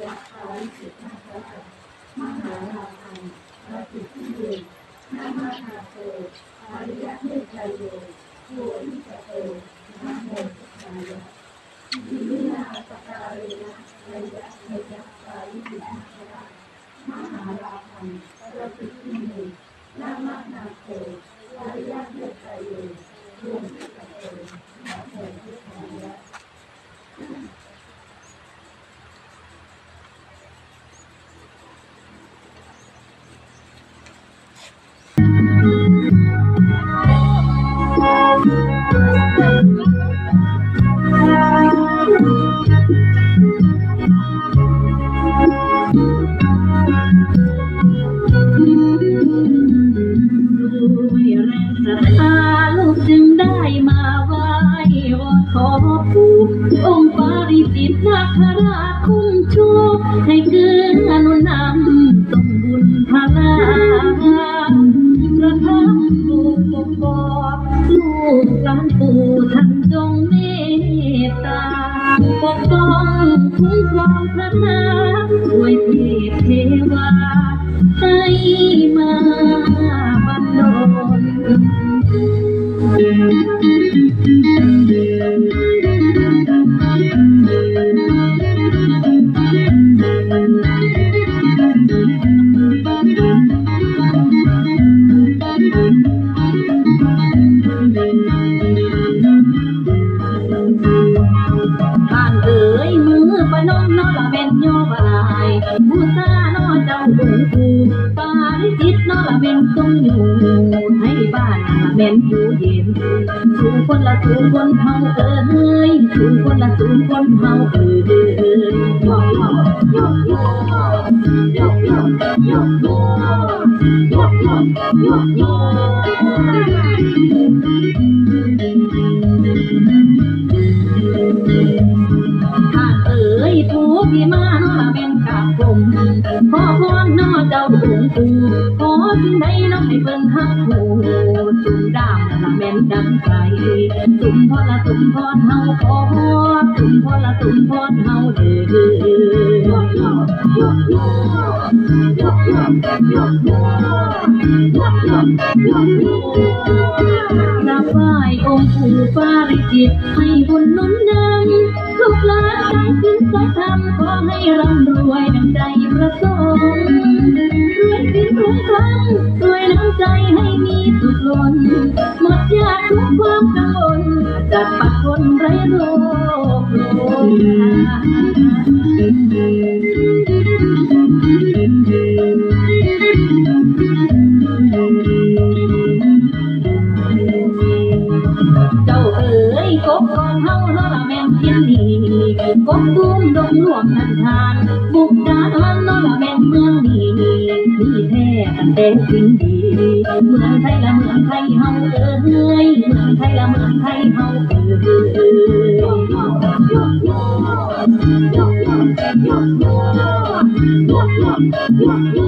ยะภาริสิทธัสสะมหาราคังรัติทิเยนามานาโตอาริยะเมตไตรโยโยอิจโตนะโมพุทธายะอิมินาสการเรนะยะเมยะภาริสิทธัสสะมหาราคังรัติทิเยนามานาโตอาริยะเมตไตรโยโยอิจโตนะโมพุทธายะ อนขอปู่องค์ปาริจิตนาคราชคุ้มชูให้เกื้อนุนำส่งบุญพลาประทับปู่ปกปอบลูกหลานปู่ท่านจงเมตตาปกป้องคุ้มครองพระนาด้วยเทพเทวาให้มาบันดล ปาริจิตนอละเป็นทรงอยู่ให้บ้านละเป็นอยู่เย็นสู่คนละสู่คนเฮาเอ๋ยสู่คนละสู่คนเฮาเอ๋ยโยโยโยโยโยโยโยโยโยโยโยข้าเอ๋ยผู้ที่มานาะละ เป็นกามขอพรนาะเจ้าหลวงปู่ขอสิ่งใดเนาะให้เพิ่นฮักผู้สุมดามละแม่นดังใจสุมพรละสุ่มพรเฮาขอสุ่มพรละสุ่มพรเฮาเด้อยโยโยโยโยโยโยโยโยโยโยโยกราบไหว้องค์ปู่ปาริจิตให้บุญนุนนำลูกหลานได้ขึ้น ให้ร่ำรวยดังใจประสงค์รวยสินรวยครั้งรวยน้ำใจให้มีสุขล้นหมดยากทุกความกังวลจากปั เฮาเนาะละแม่นเพียงดีกบตุ้มดงหลวงนันทาน บุกดาหารเนาะละแม่นเมืองนี้มีแท้ตั้งแต่สิ่งดี เมืองไทยละเมืองไทยเฮาเอ้ยเมืองไทยละเมืองไทยเฮาเอ้ยโยโยโยโยโยโยโยโยโยโยโย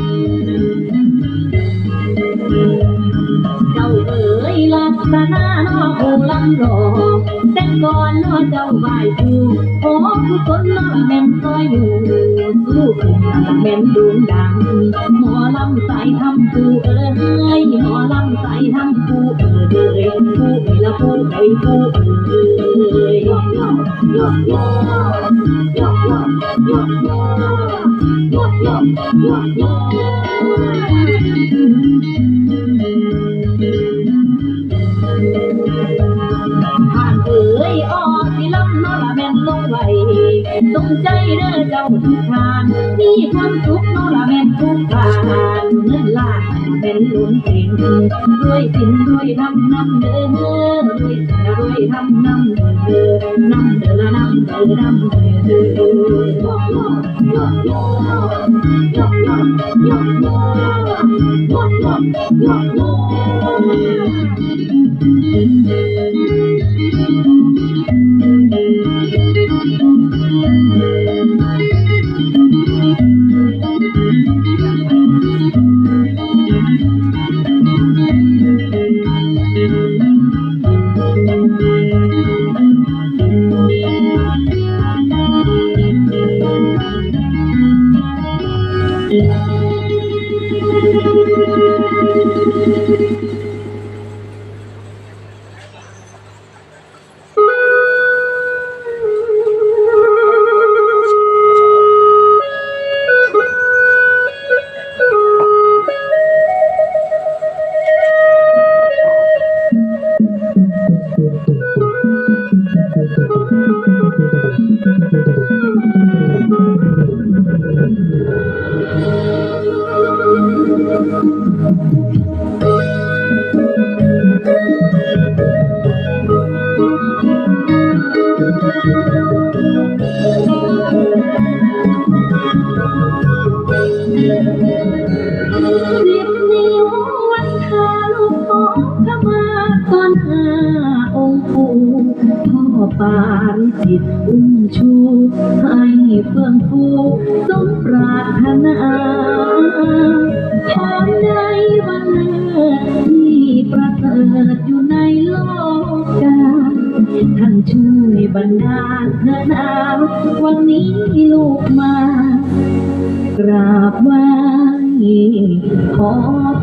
โผู้ลำรองแต่ก่อนนอเจ้าไหวผู้ขอผู้คนนอแม่นซอยอยู่สู้ขึ้นละแม่นดวงดัง หมอลำใส่ทำผู้เอ๋ยหมอลำใส่ทำผู้เอ๋ยผู้เอ๋ยละผู้เอ๋ยผู้เอ๋ยโยโยโยโยโยโยโยโยโยโยโยผ่านเอ๋ยออกที่ลำนอละแม่นลงไหลตรงใจเด้อเจ้าทุกทาน มีความสุขนอละแม่นทุกทานเงินล้านแม่นลุ้นเต็งด้วยสินด้วยทำน้ำเด้อด้วยสินด้วยทำน้ำเด้อน้ำเด้อละนำเด้อน้ำเด้อ Thank you. ขอขมาตอนหาองค์ปู่พ่อปาริจิตอุ้มชู ให้เฟื่องฟูสมปรารถนาขอได้วันเลิศที่ประเสริฐอยู่ในโลกกาท่านช่วยบรรดาเธอนาวันนี้ลูกมากราบไหว้ขอ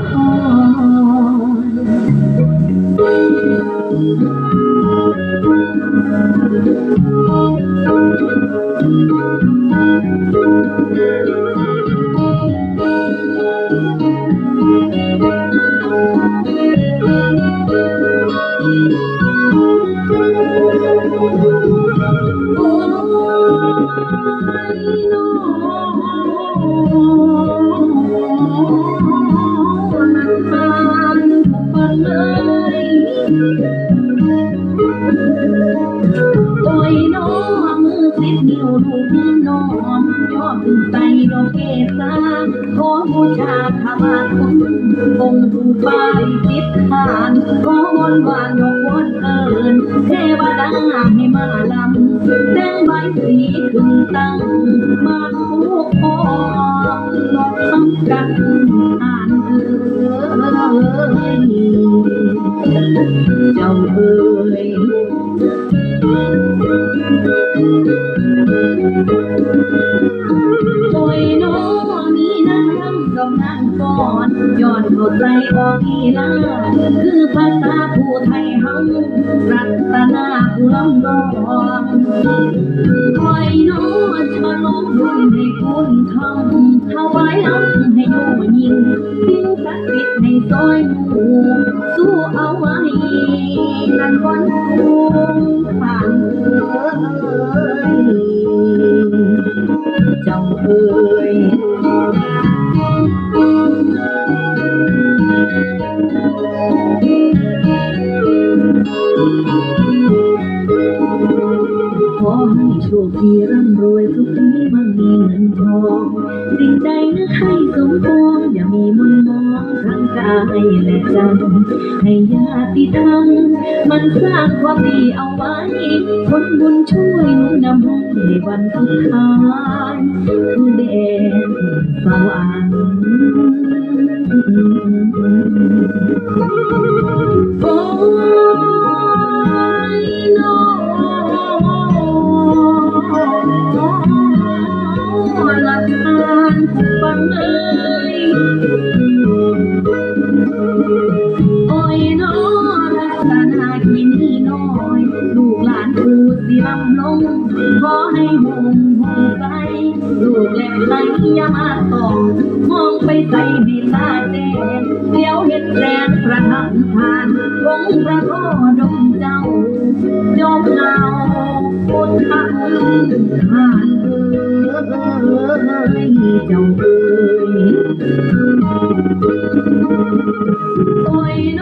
พร Oh, love. โอ้ยน้องมือสิบนิ้วลูกน้องยอดถึงใจดอกเกศาขอบูชาขมาคุณองค์ผู้ปาริจิตทานขอวอนวานยกวอนเอิญเทวดาให้มาลำแสงใบสีขึ้นตั้งมาคู่ครองนกทำกันอ่าน เจ้าเอ่ยโอ้ยน้องนี่นางรำกับนางก่อนย้อนเข้าใจออกอีลาคือภาษาผู้ไทยเฮารัตนาผู้ลำร้องโอ้ยน้อ งฉลองบุญให้คุณทำถวายอันให้โยยิงสิ่งศักดิ์สิทธิ์ให้ซอยหมู่สู้เอาไว้นั่นวันสูงผ่านเอ่ยจ้าเอ๋ย โชคดีร่ำรวยสุขีมั่งมีเงินทองสิ่งใดนึกให้สมปองอย่ามีมนมองทั้งกายและใจให้ญาติธรรมมันสร้างความดีเอาไว้คนบุญช่วยนุนนำให้ในวันสุดท้ายคือแดนสวรรค์ ตาแดงเดี๋ยวเห็นแรงประทับทานวงประโทดมเจ้ายอมเงาพุทธะทานเอ้ยเจ้าเออ้ย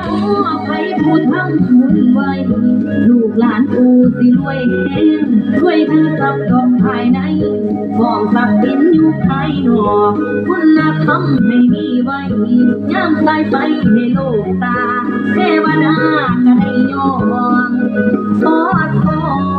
น้อใครพูดทั้งบุนไว้ ลูกหลานกูสิรวยแห้งช่วยถือกับดอกภายในของสับสินอยู่ภายนอกคุณธรรมให้มีไว้ย่ำตายไปในโลกตาเทวดาก็ได้ยอมขอทอ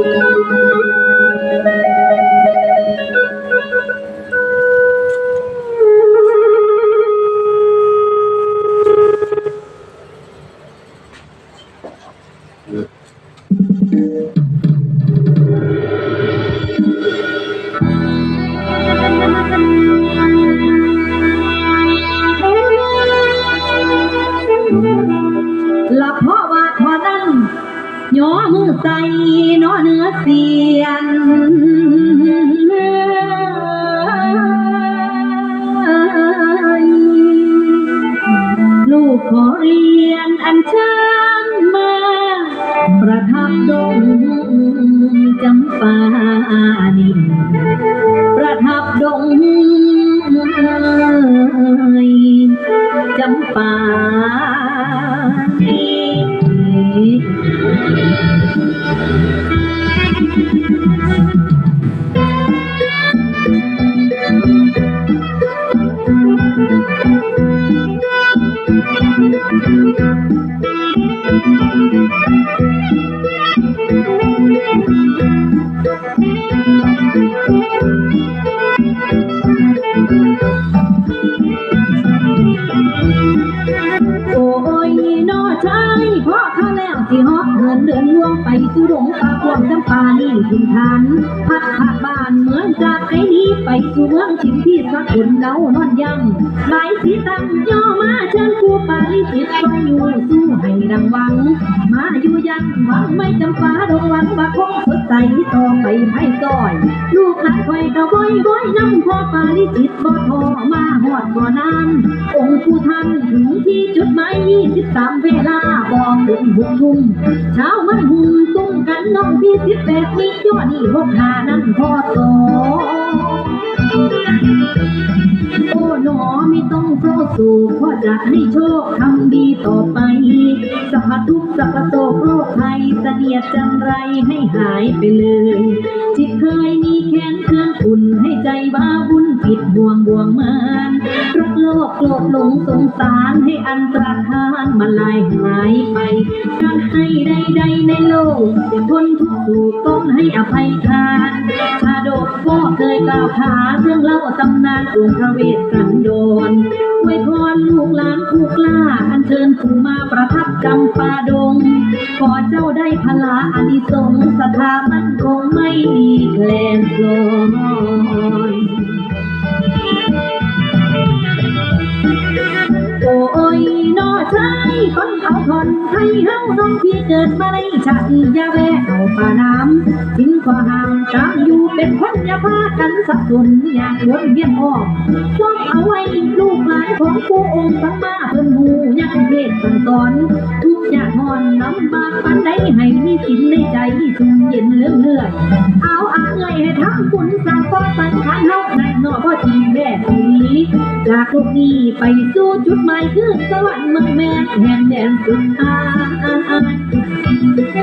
พัดผ่าบ้านเหมืองจากไอ้นี้ไปสู่เมืองชิมที่สักคนเดานอนยังหลายสีตั้งย่อมาเชิญผู้ปาลิจิตคอยอยู่สู้ให้ดังวัง มาอยู่ยังหวังไม่จำปาดงหวังว่าคงสดใสต่อไปให้ซอย ลูกหลานคอยก็บ่อยบ่อยน้ำพอปาลิจิตบ่ทอมาหอดบ่อนานองค์ผู้ท่านถึงที่จุดหมายยี่สิบสามเวลาบอกถึงหกทุ่มเช้ามันหุ่มตุ้มกันน้องพี่สิบแปดมีย อดนี่หกหานั่นพ่อโต เศร้าโศกพราะจะให้โชคทำดีต่อไปสัพพทุกสัพพโศกโรคภัยเสนียดจังไรให้หายไปเลย จิตเคยมีแค้นเครื่องอุ่นให้ใจบ้าบุญผิดบ่วงบ่วงมานรักโลกโกรธหลงสงสารให้อันตรธานมาลายหายไป การให้ใดๆในโลกอย่าทนทุกข์ต้องให้อภัยทาน พ่อเคยกล่าวหาเรื่องเล่าตำนานองค์พระเวสสันดรไว้พรลูกหลานผู้กล้า อันเชิญผู้มาประทับจำปาดง ขอเจ้าได้พลาอานิสงส์ศามันคงไม่มีแคลนคลอน นอชายฟังเอาทนให้เฮาน้องพี่เกิดมาในชาติยาแวเอาป่าน้ำทิ้งขวาห่างตามอยู่เป็นคนอย่าพากันสับสนอยากวนเวียนออกช่องเอาไว้ลูกหลานของผู้องค์สังมาเพิ่นหูยังเทศสั่งสอนทุกอย่างหอนลำบากปันใดให้มีสินในใจชุ่มเย็นเลื่อเลื่อยเอาอาเงยให้ทั้งคุณสั่งก็สังขารเฮาในนอพ่อจีแบบนี้ จากโลกนี้ไปสู่จุดหมายคือสวรรค์เมืองแม่แห่งแดนสุดท้าย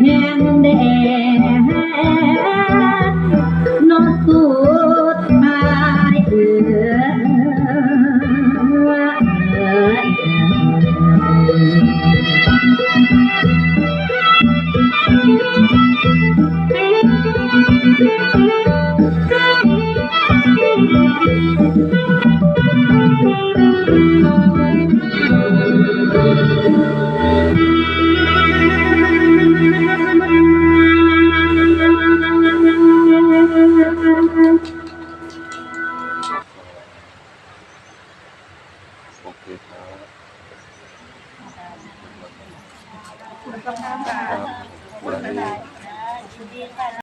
แห่งแดนนอสุดท้ายเออ